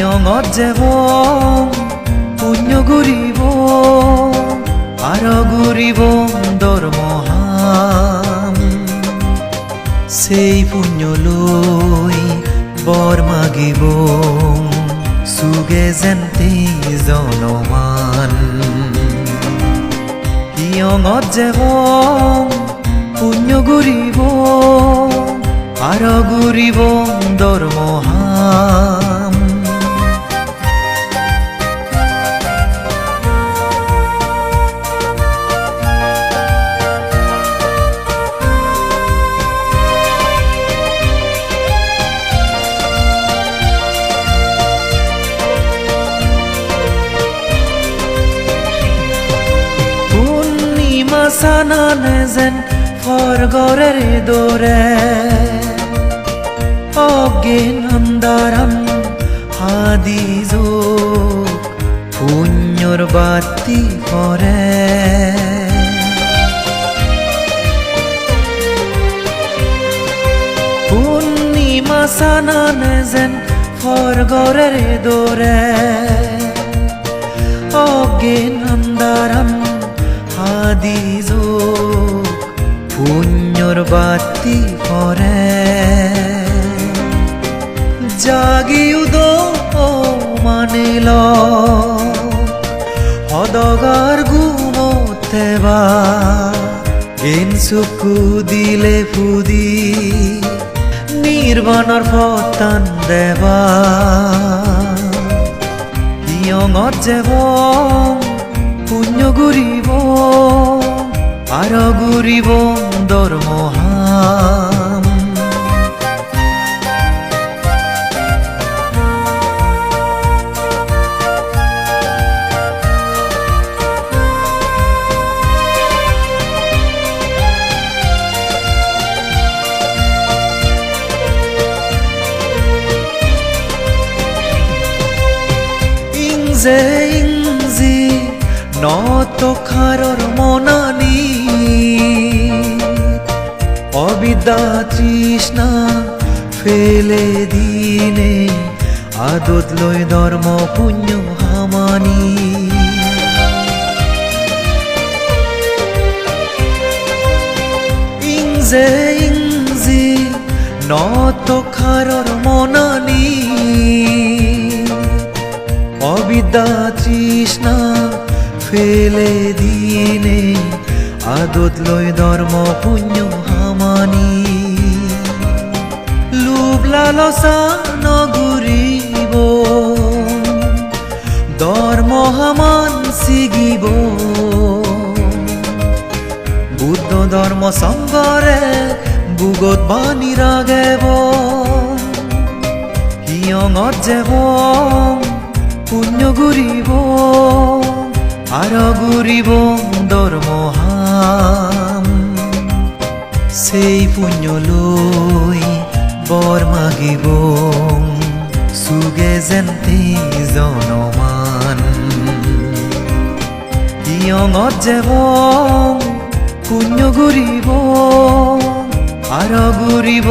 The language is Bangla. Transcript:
ইয়ঙত যাব পুণ্য ঘূৰিব আৰু ঘূৰিব দৰমহাম সেই পুণ্য লৈ বৰ মাগিব চুগে যেন্তে জনমান ইয়ঙত যাব পুণ্য ঘূৰিব আৰু ঘূৰিব দৰমহাম পূৰ্ণিমা চানানে যেন স্বৰ্গৰে দৰে অজ্ঞানন্দাৰাম আদি যোগ পুণ্যৰ বাতি কৰে পূৰ্ণিমা চানানে যেন স্বৰ্গৰে দৰে অজ্ঞানন্দাৰাম আদি যোগ পুণ্যৰ বাতি কৰে জাগিউদ মানিল সদগাৰ গুমতেবা এন চকু দিলে ফুদি নিৰ্বাণৰ ফতান দেৱা ইয়ঙত যাব পুণ্য ঘূৰিব আৰু ঘূৰিব দৰমহাম ইংজে ইংজি নত খাৰৰ মনানি অবিদ্যা তৃষ্ণা ফেলে দিনে আদত লৈ ধৰ্ম পুণ্য হামানি। ইংজে ইংজি নত খাৰৰ মনানি অবিদ্যা তৃষ্ণা ফেলে দিনে আদত লৈ ধৰ্ম পুণ্য হামানি। লোভ লালসা নগুৰিব ধৰ্ম হামান ছিগিব বুদ্ধ ধৰ্ম সংগৰে বুগত বাণী ৰাগেব হিয়ঙত যাব পুণ্য ঘূৰিব আৰু ঘূৰিব দৰমহাম সেই পুণ্য লৈ বৰ মাগিব। চুগে যেন্তে জনমান। ইয়ঙত যাব পুণ্য আৰু ঘূৰিব দৰমহা